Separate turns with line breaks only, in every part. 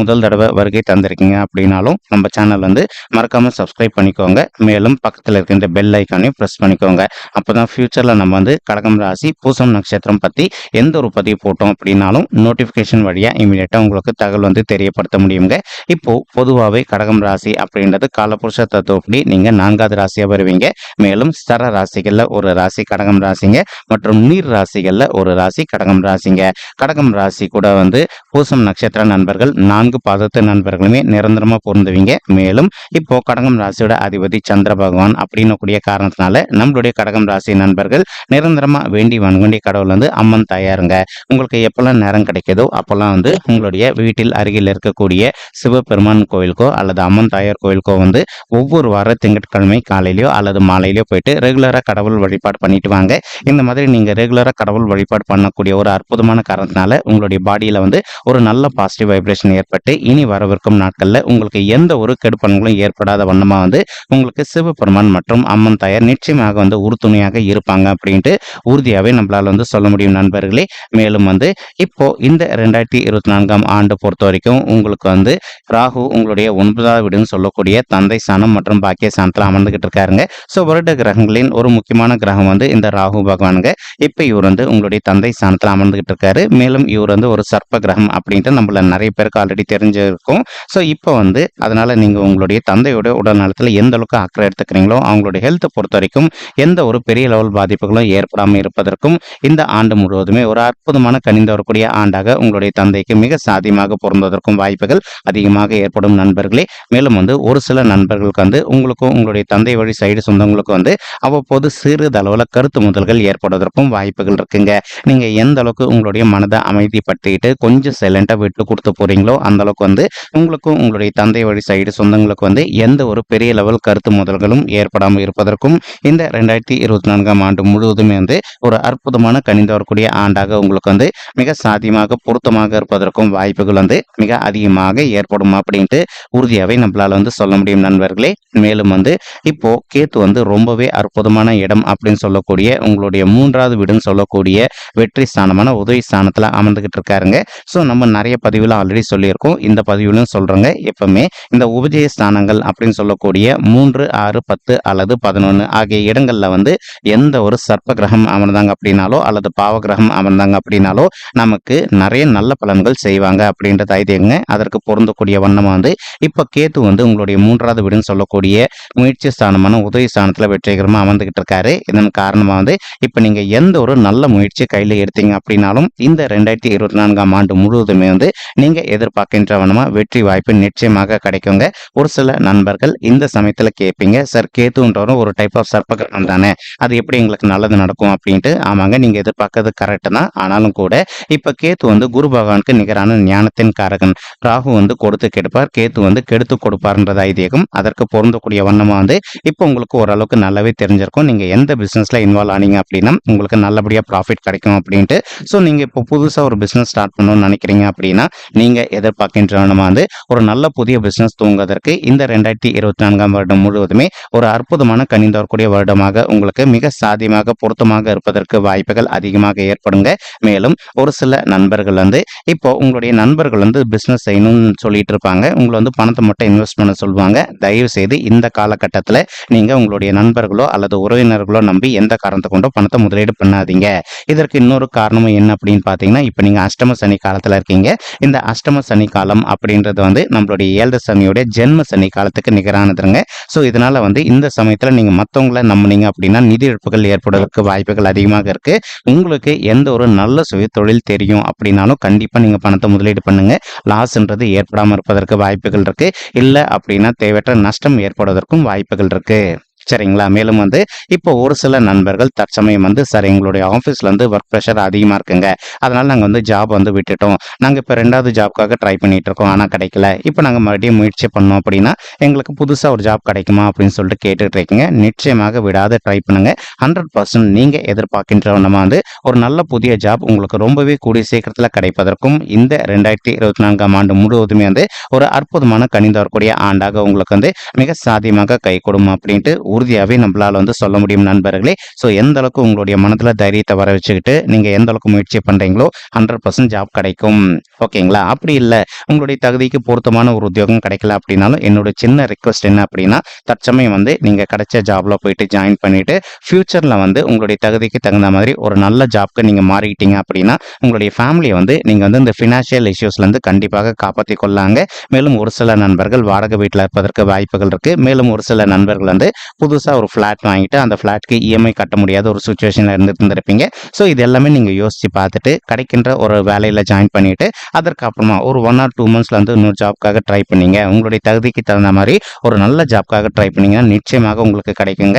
முதல் தடவை வருகை தந்திருக்கீங்க அப்படின்னாலும் நம்ம சேனல் வந்து மறக்காம சப்ஸ்கிரைப் பண்ணிக்கோங்க. மேலும் பக்கத்தில் இருக்கின்ற பெல் ஐக்கானையும் ப்ரெஸ் பண்ணிக்கோங்க. அப்போதான் ஃபியூச்சரில் நம்ம வந்து கடகம் ராசி பூசம் நட்சத்திரம் பற்றி எந்த ஒரு பதிவு போட்டோம் அப்படின்னாலும் நோட்டிஃபிகேஷன் வழியாக இமீடியட்டாக உங்களுக்கு தகவல் வந்து தெரியப்படுத்த முடியுங்க. இப்போ பொதுவாகவே கடகம் ராசி அப்படின்றது காலபுருஷ தத்துவப்படி நீங்கள் நான்காவது ராசியாக வருவீங்க. மேலும் ஸ்தர ராசிகளில் ஒரு ராசி கடகம் ராசிங்க மற்றும் நீர் ராசிகளில் ஒரு ராசி கடகம் ராசிங்க. கடகம் ராசி கூட வந்து பூசம் நட்சத்திர நண்பர்கள் நான்கு பாதத்து நண்பர்களுமே நிரந்தரமா பொருந்துவீங்க. மேலும் இப்போ கடகம் ராசியோட அதிபதி சந்திர பகவான் அப்படின்னு கூடிய காரணத்தினால நம்மளுடைய கடகம் ராசி நண்பர்கள் நிரந்தரமா வேண்டி வணங்கண்டிய கடவுள் வந்து அம்மன் தாயாருங்க. உங்களுக்கு எப்பெல்லாம் நேரம் கிடைக்கிதோ அப்பெல்லாம் வந்து உங்களுடைய வீட்டில் அருகில் இருக்கக்கூடிய சிவபெருமான் கோயிலுக்கோ அல்லது அம்மன் தாயார் கோயிலுக்கோ வந்து ஒவ்வொரு வார திங்கட்கிழமை காலையிலயோ அல்லது மாலையிலயோ போயிட்டு ரெகுலரா கடவுள் வழிபாடு பண்ணிட்டு வாங்க. இந்த மாதிரி நீங்க ரெகுலரா கடவுள் வழிபாடு பண்ணக்கூடிய ஒரு அற்புதமான காரணத்தினால உங்களுடைய பாடியில வந்து ஒரு நல்ல பாசிட்டிவ் வைப்ரேஷன் ஏற்பட்டு இனி வரவிருக்கும் நாட்களில் உங்களுக்கு எந்த ஒரு கெடுப்பன்களும் ஏற்படாத வண்ணமாக வந்து உங்களுக்கு சிவபெருமான் மற்றும் அம்மன் தாயார் நிச்சயமாக வந்து உறுதுணையாக இருப்பாங்க அப்படின்ட்டு உறுதியாகவே நம்மளால் வந்து சொல்ல முடியும் நண்பர்களே. மேலும் வந்து இப்போ இந்த ரெண்டாயிரத்தி இருபத்தி நான்காம் ஆண்டு பொறுத்த வரைக்கும் உங்களுக்கு வந்து ராகு உங்களுடைய ஒன்பதாவது வீடுன்னு சொல்லக்கூடிய தந்தை சாணம் மற்றும் பாக்கிய சாணத்தில் அமர்ந்துகிட்டு இருக்காருங்க. ஸோ வருட கிரகங்களின் ஒரு முக்கியமான கிரகம் வந்து இந்த ராகு பகவானுங்க. இப்போ இவர் வந்து உங்களுடைய தந்தை சாணத்தில் அமர்ந்துகிட்டு இருக்காரு. மேலும் இவர் வந்து ஒரு சர்ப்ப கிரகம் அப்படின்ட்டு நம்மள நிறைய பேருக்கு ஆல்ரெடி தெரிஞ்சிருக்கும். ஸோ இப்போ வந்து அதனால் நீங்கள் உங்களுடைய தந்தையோட உடல் நலத்தில் எந்த அளவுக்கு அக்கறை எடுத்துக்கிறீங்களோ அவங்களுடைய ஹெல்த்தை பொறுத்த வரைக்கும் எந்த ஒரு பெரிய லெவல் பாதிப்புகளும் ஏற்படாமல் இருப்பதற்கும் இந்த ஆண்டு முழுவதுமே ஒரு அற்புதமான கனிந்து வரக்கூடிய ஆண்டாக உங்களுடைய தந்தைக்கு மிக சாதியமாக பொருந்துவதற்கும் வாய்ப்புகள் அதிகமாக ஏற்படும் நண்பர்களே. மேலும் வந்து ஒரு சில நண்பர்களுக்கு வந்து உங்களுக்கும் உங்களுடைய தந்தை வழி சைடு சொந்தங்களுக்கும் வந்து அவ்வப்போது சிறிதளவில் கருத்து முதல்கள் ஏற்படுவதற்கும் வாய்ப்புகள் இருக்குங்க. நீங்கள் எந்த அளவுக்கு உங்களுடைய மனதை அமைதிப்படுத்திக்கிட்டு கொஞ்சம் சைலண்டாக விட்டு கொடுத்து போறீங்களோ அந்த அளவுக்கு வந்து உங்களுக்கும் உங்களுடைய தந்தை வழி சைடு சொந்தங்களுக்கு வந்து எந்த ஒரு பெரிய லெவல் கருத்து முதல்களும் ஏற்படாமல் இருப்பதற்கும் இந்த ரெண்டாயிரத்தி இருபத்தி நான்காம் ஆண்டு முழுவதுமே வந்து ஒரு அற்புதமான கணிந்து வரக்கூடிய ஆண்டாக உங்களுக்கு வந்து மிக சாத்தியமாக பொருத்தமாக இருப்பதற்கும் வாய்ப்புகள் வந்து மிக அதிகமாக ஏற்படும் அப்படின்ட்டு உறுதியாகவே நம்மளால் வந்து சொல்ல முடியும் நண்பர்களே. மேலும் வந்து இப்போ கேத்து வந்து ரொம்பவே அற்புதமான இடம் அப்படின்னு சொல்லக்கூடிய உங்களுடைய மூன்றாவது வீடுன்னு சொல்லக்கூடிய வெற்றி ஸ்தானமான உதவி ஸ்தானத்தில் அமர்ந்துகிட்டு இருக்காருங்க. ஸோ நம்ம நிறைய பதிவில் ஆல்ரெடி சொல்லியிருக்கோம். இந்த பதிவுலையும் சொல்கிறோங்க எப்பவுமே இந்த உபஜய ஸ்தானங்கள் அப்படின்னு சொல்லக்கூடிய மூன்று ஆறு பத்து அல்லது பதினொன்று ஆகிய இடங்களில் வந்து எந்த ஒரு சர்ப்ப கிரகம் அமர்ந்தாங்க அப்படின்னாலோ அல்லது பாவ கிரகம் அமர்ந்தாங்க அப்படின்னாலோ நமக்கு நிறைய நல்ல பலன்கள் செய்வாங்க அப்படின்ற ஐதீகங்க அதற்கு பொருந்தக்கூடிய வண்ணமாக வந்து இப்போ கேத்து வந்து உங்களுடைய மூன்றாவது வீடுன்னு சொல்லக்கூடிய முயற்சி ஸ்தானமான உதவி ஸ்தானத்தில் வெற்றிகரமாக அமர்ந்துகிட்டு இருக்காரு. இதன் காரணமாக வந்து இப்போ நீங்கள் எந்த ஒரு நல்ல முயற்சி கையில் எடுத்தீங்க அப்படின்னாலும் இந்த ரெண்டாயிரத்தி இருபத்தி நான்காம் ஆண்டு முழுவதுமே வந்து நீங்கள் எதிர்பார்க்க வண்ணமாக வெற்றி வாய்ப்பு நிச்சயமாக கிடைக்குங்க. ஒரு சில நண்பர்கள் இந்த சமயத்தில் கேட்பீங்க சார் கேத்துன்றவரும் ஒரு டைப் ஆஃப் சர்ப்பகிரகம் தானே அது எப்படி எங்களுக்கு நல்லது நடக்கும்? அப்படின்ட்டு ஆமாங்க நீங்கள் எதிர்பார்க்கறது கரெக்டு தான். ஆனாலும் கூட இப்போ கேத்து வந்து குரு பகவானுக்கு நிகரான ஞானத்தின் காரகன். ராகு வந்து கொடுத்து கெடுப்பார். கேத்து வந்து கெடுத்து கொடுப்பார்ன்றது ஐதீகம். அதற்கு பொருந்தக்கூடிய வண்ணமாக வந்து இப்போ உங்களுக்கு ஓரளவுக்கு நல்லாவே தெரிஞ்சிருக்கும். நீங்கள் எந்த பிஸ்னஸில் இன்வால்வ் ஆனீங்க அப்படின்னா உங்களுக்கு நல்லபடியாக ப்ராஃபிட் கிடைக்கும் அப்படின்ட்டு. ஸோ நீங்கள் இப்போ புதுசாக ஒரு பிஸ்னஸ் ஸ்டார்ட் பண்ணணும்னு நினைக்கிறீங்க அப்படின்னா நீங்கள் எதிர்பார்க்கின்ற வண்ணமாக வந்து ஒரு நல்ல புதிய பிஸ்னஸ் தூங்குவதற்கு இந்த ரெண்டாயிரத்தி இருபத்தி நான்காம் வருடம் முழுவதுமே ஒரு அற்புதமான கனிந்து வரக்கூடிய வருடமாக உங்களுக்கு மிக சாதியமாக பொருத்தமாக இருப்பதற்கு வாய்ப்புகள் அதிகமாக ஏற்படுங்க. மேலும் ஒரு சில நண்பர்கள் வந்து இப்போ உங்களுடைய நண்பர்கள் வந்து பிஸ்னஸ் செய்யணும்னு சொல்லிட்டு இருப்பாங்க. உங்களை வந்து பணத்தை மட்டும் இன்வெஸ்ட் பண்ண சொல்லுவாங்க. தயவு செய்து இந்த காலகட்டத்தில் நீங்கள் உங்களுடைய நண்பர்களோ அல்லது உறவினர்களோ நம்பி எந்த காரணத்தை கொண்டோ பணத்தை முதலீடு பண்ணாதீங்க. இதற்கு இன்னொரு காரணமும் என்ன அப்படின்னு பார்த்தீங்கன்னா இப்போ நீங்கள் அஷ்டம சனி காலத்தில் இருக்கீங்க. இந்த அஷ்டம சனி காலம் அப்படின்றது வந்து நம்மளுடைய ஏழு சனியுடைய ஜென்ம சனி காலத்துக்கு நிகரானதுங்க. ஸோ இதனால வந்து இந்த சமயத்தில் நீங்கள் மற்றவங்களை நம்பினீங்க அப்படின்னா நிதி இழப்புகள் ஏற்படுவதற்கு வாய்ப்புகள் அதிகமாக இருக்கு. உங்களுக்கு எந்த ஒரு நல்ல சுய தொழில் தெரியும் அப்படின்னாலும் கண்டிப்பாக நீங்கள் பணத்தை முதலீடு பண்ணுங்க. லாஸ்ன்றது ஏற்படாமல் இருப்பதற்கு வாய்ப்புகள் இருக்கு. இல்லை அப்படின்னா தேவையற்ற நஷ்டம் ஏற்படுவதற்கும் வாய்ப்புகள் இருக்குது சரிங்களா? மேலும் வந்து இப்போ ஒரு சில நண்பர்கள் தற்சமயம் வந்து சார் எங்களுடைய ஆஃபீஸில் வந்து ஒர்க் ப்ரெஷர் அதிகமாக இருக்குங்க. அதனால நாங்கள் வந்து ஜாப் வந்து விட்டுட்டோம். நாங்கள் இப்போ ரெண்டாவது ஜாப்க்காக ட்ரை பண்ணிட்டு இருக்கோம். ஆனால் கிடைக்கல. இப்போ நாங்கள் மறுபடியும் முயற்சி பண்ணோம் அப்படின்னா எங்களுக்கு புதுசாக ஒரு ஜாப் கிடைக்குமா? அப்படின்னு சொல்லிட்டு கேட்டுட்டு இருக்கீங்க. நிச்சயமாக விடாத. ட்ரை பண்ணுங்க. ஹண்ட்ரட் பர்சன்ட் நீங்கள் எதிர்பார்க்கின்ற நம்ம வந்து ஒரு நல்ல புதிய ஜாப் உங்களுக்கு ரொம்பவே கூடிய சீக்கிரத்தில் கிடைப்பதற்கும் இந்த ரெண்டாயிரத்தி இருபத்தி நான்காம் ஆண்டு முழுவதுமே வந்து ஒரு அற்புதமான கணிந்து வரக்கூடிய ஆண்டாக உங்களுக்கு வந்து மிக சாத்தியமாக கை கொடுக்கும் அப்படின்ட்டு உறுதியாகவே நம்மளால் வந்து சொல்ல முடியும் நண்பர்களே. ஸோ எந்த அளவுக்கு உங்களுடைய மனதில் தைரியத்தை வர வச்சுக்கிட்டு நீங்கள் எந்த அளவுக்கு முயற்சி பண்ணுறீங்களோ ஹண்ட்ரட் பர்சன்ட் ஜாப் கிடைக்கும். ஓகேங்களா? அப்படி இல்லை. உங்களுடைய தகுதிக்கு பொருத்தமான ஒரு உத்தியோகம் கிடைக்கல அப்படின்னாலும் என்னோட சின்ன ரிக்வஸ்ட் என்ன அப்படின்னா தற்சமயம் வந்து நீங்கள் கிடைச்ச ஜாப்ல போயிட்டு ஜாயின் பண்ணிட்டு ஃபியூச்சரில் வந்து உங்களுடைய தகுதிக்கு தகுந்த மாதிரி ஒரு நல்ல ஜாப்க்கு நீங்கள் மாறிக்கிட்டீங்க அப்படின்னா உங்களுடைய ஃபேமிலியை வந்து நீங்கள் வந்து இந்த ஃபினான்ஷியல் இஷ்யூஸ்லேருந்து கண்டிப்பாக காப்பாற்றி கொள்ளாங்க. மேலும் ஒரு சில நண்பர்கள் வாடகை வீட்டில் இருப்பதற்கு வாய்ப்புகள் இருக்குது மேலும் ஒரு சில நண்பர்கள் வந்து புதுசாக ஒரு ஃப்ளாட் வாங்கிட்டு அந்த ஃப்ளாட்க்கு இஎம்ஐ கட்ட முடியாத ஒரு சுச்சுவேஷனில் இருந்துட்டு இருந்திருப்பீங்க. ஸோ இது எல்லாமே நீங்கள் யோசித்து பார்த்துட்டு கிடைக்கின்ற ஒரு வேலையில் ஜாயின் பண்ணிவிட்டு அதற்கு அப்புறமா ஒரு ஒன் ஆர் டூ மந்த்ஸில் வந்து இன்னொரு ஜாப்க்காக ட்ரை பண்ணீங்க. உங்களுடைய தகுதிக்கு தகுந்த மாதிரி ஒரு நல்ல ஜாப்க்காக ட்ரை பண்ணிங்கன்னா நிச்சயமாக உங்களுக்கு கிடைக்குங்க.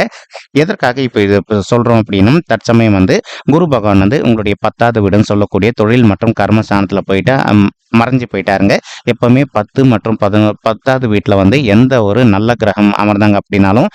எதற்காக இப்போ இது சொல்கிறோம் அப்படின்னா தற்சமயம் வந்து குரு பகவான் வந்து உங்களுடைய பத்தாவது வீடுன்னு சொல்லக்கூடிய தொழில் மற்றும் கர்மஸ்தானத்தில் போயிட்டு மறைஞ்சு போயிட்டாருங்க. எப்பவுமே பத்து மற்றும் பதினோ பத்தாவது வீட்டில் வந்து எந்த ஒரு நல்ல கிரகம் அமர்ந்தாங்க அப்படின்னாலும்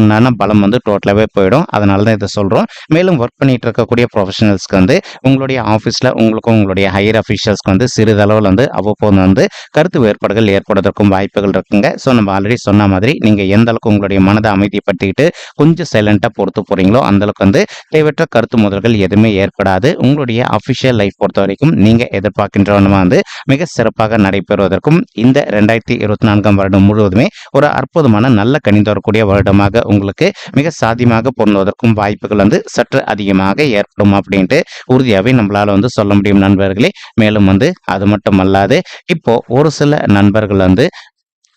உண்டான பலம் வந்து டோட்டலாகவே போயிடும். அதனால தான் இதை சொல்கிறோம் மேலும் ஒர்க் பண்ணிட்டு இருக்கக்கூடிய ப்ரொஃபஷனல்ஸ்க்கு வந்து உங்களுடைய ஆஃபீஸில் உங்களுக்கும் உங்களுடைய ஹையர் அஃபீஷியல்ஸ்க்கு வந்து சிறிதளவில் வந்து அவ்வப்போது வந்து கருத்து வேறுபாடுகள் ஏற்படுவதற்கும் வாய்ப்புகள் இருக்குங்க. ஸோ நம்ம ஆல்ரெடி சொன்ன மாதிரி நீங்கள் எந்த அளவுக்கு உங்களுடைய மனதை அமைதிப்படுத்திக்கிட்டு கொஞ்சம் சைலண்ட்டாக பொறுத்து போகிறீங்களோ அந்தளவுக்கு வந்து தேவையற்ற கருத்து முதல்கள் எதுவுமே ஏற்படாது. உங்களுடைய அஃபிஷியல் லைஃப் பொறுத்த வரைக்கும் நீங்கள் எதிர்பார்க்கின்றவனமா வந்து மிக சிறப்பாக நடைபெறுவதற்கும் இந்த ரெண்டாயிரத்தி இருபத்தி நான்காம் வருடம் முழுவதுமே ஒரு அற்புதமான நல்ல கணிந்து வரக்கூடிய வருடமாக உங்களுக்கு மிக சாத்தியமாக பொருந்துவதற்கும் வாய்ப்புகள் வந்து சற்று அதிகமாக ஏற்படும் அப்படின்ட்டு உறுதியாகவே நம்மளால வந்து சொல்ல முடியும் நண்பர்களே. மேலும் வந்து அது மட்டும் அல்லாது இப்போ ஒரு சில நண்பர்கள் வந்து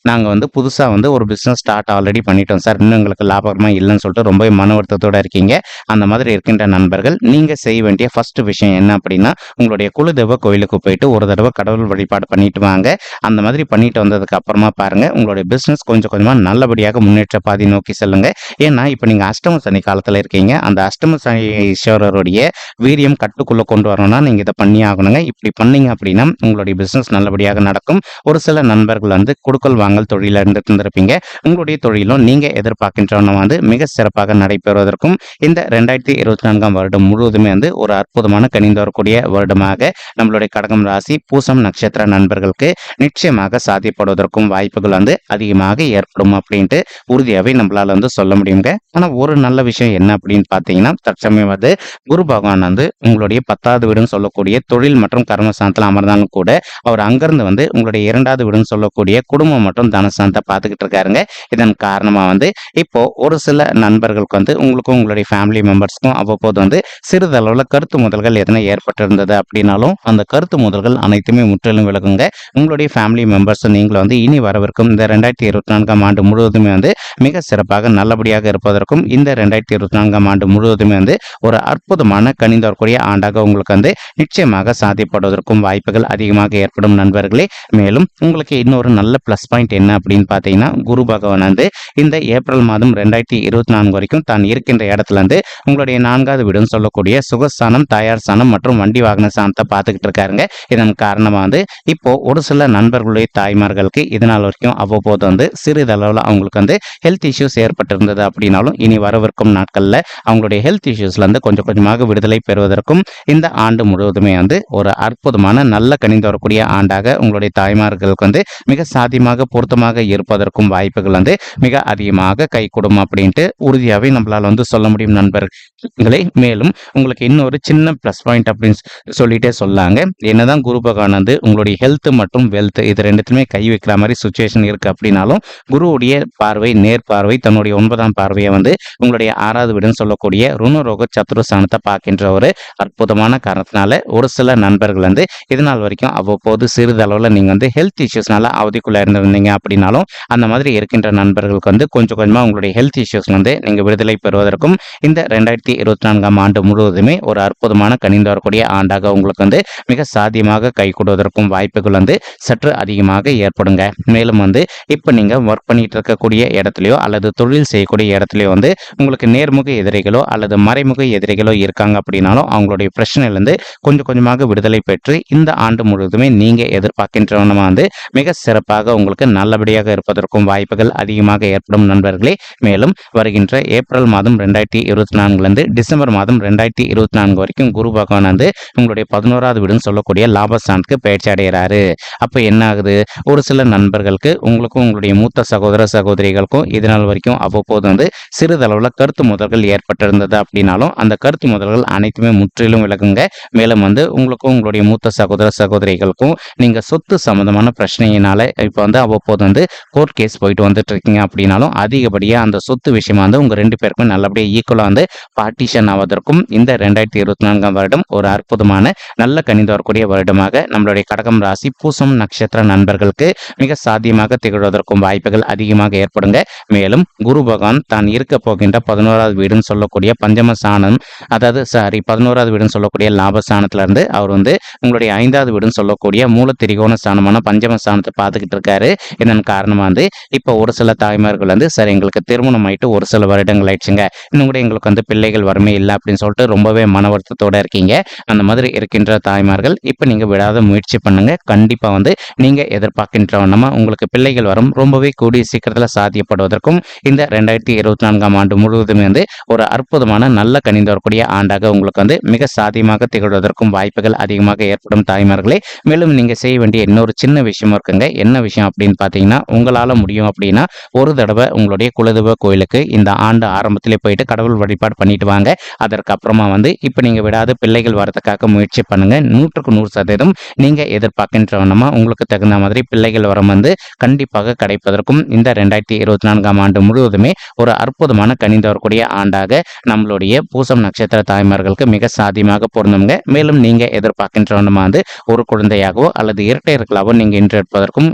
நாங்கள் வந்து புதுசாக வந்து ஒரு பிஸ்னஸ் ஸ்டார்ட் ஆல்ரெடி பண்ணிட்டோம் சார். இன்னும் எங்களுக்கு லாபகரமாக இல்லைன்னு சொல்லிட்டு ரொம்ப மன வருத்தத்தோடு இருக்கீங்க. அந்த மாதிரி இருக்கின்ற நண்பர்கள் நீங்கள் செய்ய வேண்டிய ஃபர்ஸ்ட் விஷயம் என்ன அப்படின்னா உங்களுடைய குலதெய்வ கோயிலுக்கு போயிட்டு ஒரு தடவை கடவுள் வழிபாடு பண்ணிட்டு வாங்க. அந்த மாதிரி பண்ணிட்டு வந்ததுக்கு அப்புறமா பாருங்கள் உங்களுடைய பிஸ்னஸ் கொஞ்சம் கொஞ்சமாக நல்லபடியாக முன்னேற்ற பாதி நோக்கி செல்லுங்க. ஏன்னா இப்போ நீங்கள் அஷ்டம சனி காலத்தில் இருக்கீங்க. அந்த அஷ்டம சனி ஈஸ்வரருடைய வீரியம் கட்டுக்குள்ளே கொண்டு வரணும்னா நீங்கள் இதை பண்ணி ஆகணுங்க. இப்படி பண்ணீங்க அப்படின்னா உங்களுடைய பிஸ்னஸ் நல்லபடியாக நடக்கும். ஒரு சில நண்பர்கள் வந்து கொடுக்கல் வாங்க தொழில இருந்து இருந்திருப்பீங்க உங்களுடைய தொழிலும் நீங்க எதிர்பார்க்கின்றவன வந்து மிக சிறப்பாக நடைபெறுவதற்கும் இந்த ரெண்டாயிரத்தி இருபத்தி நான்காம் வருடம் முழுவதுமே வந்து ஒரு அற்புதமான கணிந்து வரக்கூடிய வருடமாக நம்மளுடைய கடகம் ராசி பூசம் நட்சத்திர நண்பர்களுக்கு நிச்சயமாக சாத்தியப்படுவதற்கும் வாய்ப்புகள் வந்து அதிகமாக ஏற்படும் அப்படின்ட்டு உறுதியாகவே நம்மளால வந்து சொல்ல முடியுங்க. ஆனா ஒரு நல்ல விஷயம் என்ன அப்படின்னு பார்த்தீங்கன்னா தற்சமயம் வந்து குரு பகவான் வந்து உங்களுடைய பத்தாவது வீடுன்னு சொல்லக்கூடிய தொழில் மற்றும் கர்மஸ்தானத்தில் அமர்ந்தாலும் கூட அவர் அங்கிருந்து வந்து உங்களுடைய இரண்டாவது வீடுன்னு சொல்லக்கூடிய குடும்பம் மற்றும் தனஸ்தானத்தை பார்த்துக்கிட்டு இருக்காருங்க. இதன் காரணமாக வந்து இப்போ ஒரு சில நண்பர்களுக்கு வந்து உங்களுக்கும் உங்களுடைய ஃபேமிலி மெம்பர்ஸ்க்கும் அவ்வப்போது வந்து சிறிதளவில் கருத்து முதல்கள் எதனா ஏற்பட்டிருந்தது அப்படின்னாலும் அந்த கருத்து முதல்கள் அனைத்துமே முற்றிலும் விலகுங்க. உங்களுடைய ஃபேமிலி மெம்பர்ஸ் நீங்களும் வந்து இனி வரவிருக்கும் இந்த ரெண்டாயிரத்தி இருபத்தி நான்காம் ஆண்டு முழுவதுமே வந்து மிக சிறப்பாக நல்லபடியாக இருப்பதற்கும் இந்த ரெண்டாயிரத்தி இருபத்தி நான்காம் ஆண்டு முழுவதுமே வந்து ஒரு அற்புதமான கணிந்து வரக்கூடிய ஆண்டாக உங்களுக்கு வந்து நிச்சயமாக சாத்தியப்படுவதற்கும் வாய்ப்புகள் அதிகமாக ஏற்படும் நண்பர்களே. மேலும் உங்களுக்கு இன்னொரு நல்ல ப்ளஸ் பாயிண்ட் என்ன அப்படின்னு பார்த்தீங்கன்னா குரு பகவான் வந்து இந்த ஏப்ரல் மாதம் ரெண்டாயிரத்தி இருபத்தி நான்கு வரைக்கும் தான் இருக்கின்ற இடத்துல இருந்து உங்களுடைய நான்காவது வீடுன்னு சொல்லக்கூடிய சுகஸ்தானம் தாயார் ஸ்தானம் மற்றும் வண்டி வாகன ஸ்தானத்தை பார்த்துக்கிட்டு இருக்காருங்க. இதன் காரணமாக வந்து இப்போ ஒரு சில நண்பர்களுடைய தாய்மார்களுக்கு இதனால் வரைக்கும் அவ்வப்போது வந்து சிறிதளவில் அவங்களுக்கு வந்து ஹெல்த் இஷ்யூஸ் ஏற்பட்டிருந்தது அப்படின்னாலும் இனி வரவிருக்கும் நாட்களில் அவங்களுடைய ஹெல்த் இஷ்யூஸ்லேருந்து கொஞ்சம் கொஞ்சமாக விடுதலை பெறுவதற்கும் இந்த ஆண்டு முழுவதுமே வந்து ஒரு அற்புதமான நல்ல கணிந்து வரக்கூடிய ஆண்டாக உங்களுடைய தாய்மார்களுக்கு வந்து மிக சாத்தியமாக பொருத்தமாக இருப்பதற்கும் வாய்ப்புகள் வந்து மிக அதிகமாக கைகூடும் அப்படின்ட்டு உறுதியாகவே நம்மளால் வந்து சொல்ல முடியும் நண்பர்களே. மேலும் உங்களுக்கு இன்னொரு சின்ன ப்ளஸ் பாயிண்ட் அப்படின்னு சொல்லிட்டே சொல்லாங்க. என்னதான் குரு பகவான் வந்து உங்களுடைய ஹெல்த் மற்றும் வெல்த் இது ரெண்டுத்துலையுமே கை வைக்கிற மாதிரி சுச்சுவேஷன் இருக்கு அப்படின்னாலும் குருவுடைய பார்வை நேர் பார்வை தன்னுடைய ஒன்பதாம் பார்வையை வந்து உங்களுடைய ஆறாவது வீடுன்னு சொல்லக்கூடிய ருணரோக சத்துருஸ்தானத்தை பார்க்கின்ற ஒரு அற்புதமான காரணத்தினால ஒரு சில நண்பர்கள் வந்து இதனால் வரைக்கும் அவ்வப்போது சிறிதளவில் நீங்கள் வந்து ஹெல்த் இஷ்யூஸ்னால அவதிக்குள்ளே இருந்திருந்தீங்க. இருக்கீங்க அப்படின்னாலும் அந்த மாதிரி இருக்கின்ற நண்பர்களுக்கு வந்து கொஞ்சம் கொஞ்சமாக உங்களுடைய ஹெல்த் இஷ்யூஸ் வந்து நீங்கள் விடுதலை பெறுவதற்கும் இந்த ரெண்டாயிரத்தி இருபத்தி நான்காம் ஆண்டு முழுவதுமே ஒரு அற்புதமான கனிந்து வரக்கூடிய ஆண்டாக உங்களுக்கு வந்து மிக சாத்தியமாக கை கொடுவதற்கும் வாய்ப்புகள் வந்து சற்று அதிகமாக ஏற்படுங்க. மேலும் வந்து இப்போ நீங்கள் ஒர்க் பண்ணிட்டு இருக்கக்கூடிய இடத்துலையோ அல்லது தொழில் செய்யக்கூடிய இடத்துலையோ வந்து உங்களுக்கு நேர்முக எதிரிகளோ அல்லது மறைமுக எதிரிகளோ இருக்காங்க அப்படின்னாலும் அவங்களுடைய பிரச்சனையிலேருந்து கொஞ்சம் கொஞ்சமாக விடுதலை பெற்று இந்த ஆண்டு முழுவதுமே நீங்கள் எதிர்பார்க்கின்றவனமாக வந்து மிக சிறப்பாக உங்களுக்கு நல்லபடியாக இருப்பதற்கும் வாய்ப்புகள் அதிகமாக ஏற்படும் நண்பர்களே. மேலும் வருகின்ற ஏப்ரல் மாதம் ரெண்டாயிரத்தி இருபத்தி நான்குலேருந்து டிசம்பர் மாதம் ரெண்டாயிரத்தி இருபத்தி நான்கு வரைக்கும் குரு பகவான் வந்து உங்களுடைய பதினோராவது வீடுன்னு சொல்லக்கூடிய லாபஸ்தானுக்கு பயிற்சி அடைகிறாரு. அப்போ என்ன ஆகுது? ஒரு சில நண்பர்களுக்கு உங்களுக்கும் உங்களுடைய மூத்த சகோதர சகோதரிகளுக்கும் இது நாள் வரைக்கும் அவ்வப்போது வந்து சிறிதளவில் கருத்து முதல்கள் ஏற்பட்டிருந்தது அப்படின்னாலும் அந்த கருத்து முதல்கள் அனைத்துமே முற்றிலும் விலகுங்க. மேலும் வந்து உங்களுக்கும் உங்களுடைய மூத்த சகோதர சகோதரிகளுக்கும் நீங்கள் சொத்து சம்மந்தமான பிரச்சனையினால இப்போ வந்து அப்போது வந்து கோர்ட் கேஸ் போயிட்டு வந்துட்டு இருக்கீங்க அப்படின்னாலும் அதிகப்படியாக அந்த சொத்து விஷயமா வந்து உங்கள் ரெண்டு பேருக்கும் நல்லபடியாக ஈக்குவலாக வந்து பார்ட்டிஷன் ஆவதற்கும் இந்த ரெண்டாயிரத்தி இருபத்தி நான்காம் வருடம் ஒரு அற்புதமான நல்ல கணிந்து வரக்கூடிய வருடமாக நம்மளுடைய கடகம் ராசி பூசம் நட்சத்திர நண்பர்களுக்கு மிக சாத்தியமாக திகழ்வதற்கும் வாய்ப்புகள் அதிகமாக ஏற்படுங்க. மேலும் குரு பகவான் தான் இருக்க போகின்ற பதினோராவது வீடுன்னு சொல்லக்கூடிய பஞ்சமஸ்தானம் அதாவது சாரி பதினோராவது வீடுன்னு சொல்லக்கூடிய லாபஸ்தானத்திலிருந்து அவர் வந்து உங்களுடைய ஐந்தாவது வீடுன்னு சொல்லக்கூடிய மூல திரிகோண ஸ்தானமான பஞ்சமஸ்தானத்தை பார்த்துக்கிட்டு இருக்காரு. இதன் காரணமாக வந்து இப்போ ஒரு சில தாய்மார்கள் வந்து சார் எங்களுக்கு திருமணம் ஆயிட்டு ஒரு சில வருடங்கள் ஆயிடுச்சுங்க. இன்னும் கூட எங்களுக்கு வந்து பிள்ளைகள் வறுமை இல்லை அப்படின்னு சொல்லிட்டு ரொம்பவே மன வருத்தத்தோட இருக்கீங்க. அந்த மாதிரி இருக்கின்ற தாய்மார்கள் இப்போ நீங்கள் விடாத முயற்சி பண்ணுங்க. கண்டிப்பாக வந்து நீங்கள் எதிர்பார்க்கின்ற வண்ணமாக உங்களுக்கு பிள்ளைகள் வரும். ரொம்பவே கூடிய சீக்கிரத்தில் சாத்தியப்படுவதற்கும் இந்த ரெண்டாயிரத்தி இருபத்தி நான்காம் ஆண்டு முழுவதுமே வந்து ஒரு அற்புதமான நல்ல கணிந்து வரக்கூடிய ஆண்டாக உங்களுக்கு வந்து மிக சாத்தியமாக திகழ்வதற்கும் வாய்ப்புகள் அதிகமாக ஏற்படும் தாய்மார்களே. மேலும் நீங்கள் செய்ய வேண்டிய இன்னொரு சின்ன விஷயம் இருக்குங்க. என்ன விஷயம் அப்படின்னு பார்த்தீங்கன்னா உங்களால் முடியும் அப்படின்னா ஒரு தடவை உங்களுடைய குலதெய்வ கோயிலுக்கு இந்த ஆண்டு ஆரம்பத்திலே போயிட்டு கடவுள் வழிபாடு பண்ணிட்டு வாங்க. அதற்கப்புறமா வந்து இப்போ நீங்கள் விடாத பிள்ளைகள் வரதுக்காக முயற்சி பண்ணுங்க. நூற்றுக்கு நூறு சதவீதம் நீங்கள் எதிர்பார்க்கின்றவனமா உங்களுக்கு தகுந்த மாதிரி பிள்ளைகள் வரம் வந்து கண்டிப்பாக கிடைப்பதற்கும் இந்த ரெண்டாயிரத்தி இருபத்தி நான்காம் ஆண்டு முழுவதுமே ஒரு அற்புதமான கணிந்து வரக்கூடிய ஆண்டாக நம்மளுடைய பூசம் நட்சத்திர தாய்மார்களுக்கு மிக சாத்தியமாக பொருந்துங்க மேலும் நீங்கள் எதிர்பார்க்கின்றவனமா வந்து ஒரு குழந்தையாகவோ அல்லது இரட்டையர்களாகவோ நீங்கள் இன்று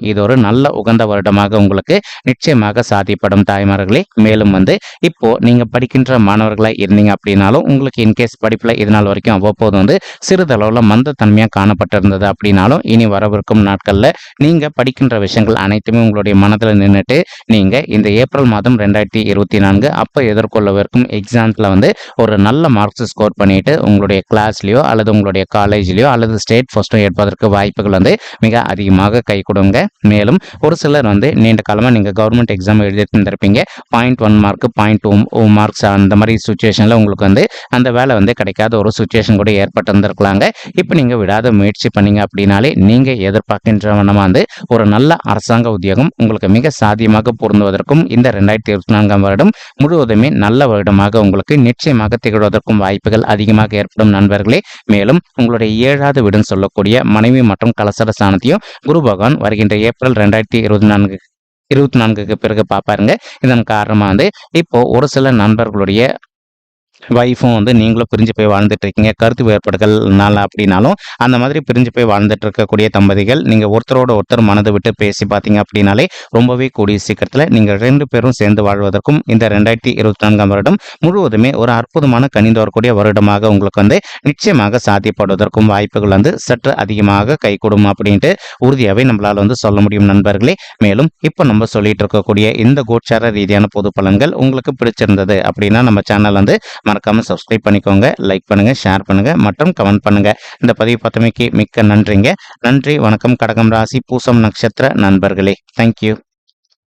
இது ஒரு நல்ல உகந்த வருடமாக உங்களுக்கு நிச்சயமாக சாதிப்படும் தாய்மார்களே மேலும் வந்து இப்போ நீங்க படிக்கின்ற மாணவர்களாக இருந்தீங்க அப்படின்னாலும் உங்களுக்கு இன்கேஸ் படிப்புல இதனால் நாள் வரைக்கும் அவ்வப்போது வந்து சிறிதளவில் மந்தத்தன்மையாக காணப்பட்டிருந்தது அப்படின்னாலும் இனி வரவிருக்கும் நாட்களில் நீங்க படிக்கின்ற விஷயங்கள் அனைத்துமே உங்களுடைய மனதில் நின்றுட்டு நீங்க இந்த ஏப்ரல் மாதம் ரெண்டாயிரத்தி இருபத்தி நான்கு அப்போ எதிர்கொள்ளவிருக்கும் எக்ஸாம்ஸில் வந்து ஒரு நல்ல மார்க்ஸ் ஸ்கோர் பண்ணிட்டு உங்களுடைய கிளாஸ்லயோ அல்லது உங்களுடைய காலேஜ்லயோ அல்லது ஸ்டேட் ஃபர்ஸ்ட்டும் எடுப்பதற்கு வாய்ப்புகள் வந்து மிக அதிகமாக கை கொடுங்க. மேலும் ஒரு ஒரு சிலர் வந்து நீண்ட காலமாக நீங்கள் கவர்மெண்ட் எக்ஸாம் எழுதிட்டு இருந்திருப்பீங்க point one mark point two marks அந்த மாதிரி சுச்சுவேஷனில் உங்களுக்கு வந்து அந்த வேலை வந்து கிடைக்காத ஒரு சுச்சுவேஷன் கூட ஏற்பட்டிருந்திருக்கலாங்க. இப்போ நீங்கள் விடாத முயற்சி பண்ணீங்க அப்படின்னாலே நீங்கள் எதிர்பார்க்கின்றவனமாக வந்து ஒரு நல்ல அரசாங்க உத்தியோகம் உங்களுக்கு மிக சாத்தியமாக பொருந்துவதற்கும் இந்த ரெண்டாயிரத்தி இருபத்தி நான்காம் வருடம் முழுவதுமே நல்ல வருடமாக உங்களுக்கு நிச்சயமாக திகழ்வதற்கும் வாய்ப்புகள் அதிகமாக ஏற்படும் நண்பர்களே. மேலும் உங்களுடைய ஏழாவது வீடுன்னு சொல்லக்கூடிய மனைவி மற்றும் கலசர சாணத்தையும் குரு பகவான் வருகின்ற ஏப்ரல் ரெண்டாயிரத்தி இருபத்தி நான்கு இருபத்தி நான்குக்கு பிறகு பார்ப்பாருங்க இதன் காரணமாக வந்து இப்போ ஒரு சில நண்பர்களுடைய ஒய்ஃபும் வந்து நீங்களும் பிரிஞ்சு போய் வாழ்ந்துட்டு இருக்கீங்க. கருத்து வேறுபாடுகள்னால அப்படின்னாலும் அந்த மாதிரி பிரிஞ்சு போய் வாழ்ந்துட்டு இருக்கக்கூடிய தம்பதிகள் நீங்கள் ஒருத்தரோட ஒருத்தர் மனதை விட்டு பேசி பார்த்தீங்க அப்படின்னாலே ரொம்பவே கூடிய சீக்கிரத்தில் நீங்கள் ரெண்டு பேரும் சேர்ந்து வாழ்வதற்கும் இந்த ரெண்டாயிரத்தி இருபத்தி நான்காம் வருடம் முழுவதுமே ஒரு அற்புதமான கனிந்து வரக்கூடிய வருடமாக உங்களுக்கு வந்து நிச்சயமாக சாத்தியப்படுவதற்கும் வாய்ப்புகள் வந்து சற்று அதிகமாக கைகூடும் அப்படின்ட்டு உறுதியாகவே நம்மளால் வந்து சொல்ல முடியும் நண்பர்களே. மேலும் இப்போ நம்ம சொல்லிட்டு இருக்கக்கூடிய இந்த கோச்சார ரீதியான பொது பலன்கள் உங்களுக்கு பிடிச்சிருந்தது அப்படின்னா நம்ம சேனல் வந்து மறக்காமல் சப்ஸ்கிரைப் பண்ணிக்கோங்க லைக் பண்ணுங்கள் ஷேர் பண்ணுங்கள் மற்றும் கமெண்ட் பண்ணுங்கள் இந்த பதிவு பார்த்தமைக்கு மிக்க நன்றிங்க. நன்றி வணக்கம் கடகம் ராசி பூசம் நட்சத்திர நண்பர்களே. தேங்க்யூ